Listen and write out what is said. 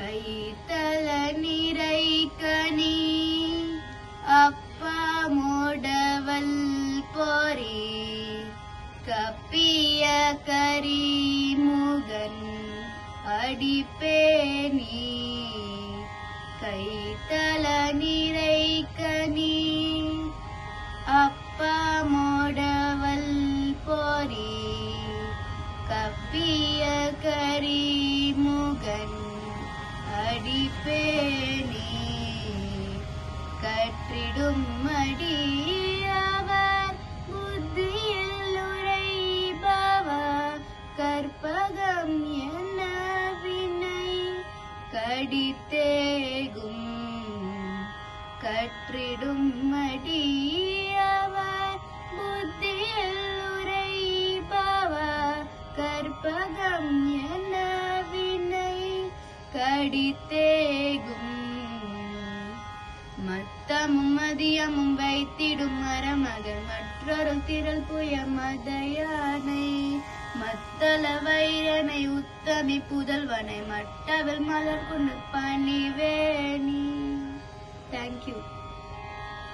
கைத்தல நிறை கனி அப்பா மோடவல் போரே கப்பிய கரிமுகன் அடிப்பேனி கைத்தல நிறை கனி அப்பா மோடவல் போரே கப்பிய கரிமுகன் கற்றிடும் மடியவர் புத்தியில் உரைபவர் கற்பகம் என்ன வினை? கடித்தேகும் கற்றிடும் மடியவர் புத்தியில் உரைபவர் கற்பகம் என்ன வினை? கடித்தேகும் மத்தமும் மதியமும் வைத்திடும் மரமகள் மற்றொரு திரள் புய மதையானை. மத்தள வைரனை உத்தமி புதல்வனை மட்டவில் மலர் கொண்டு பணிவேணி. தேங்க்யூ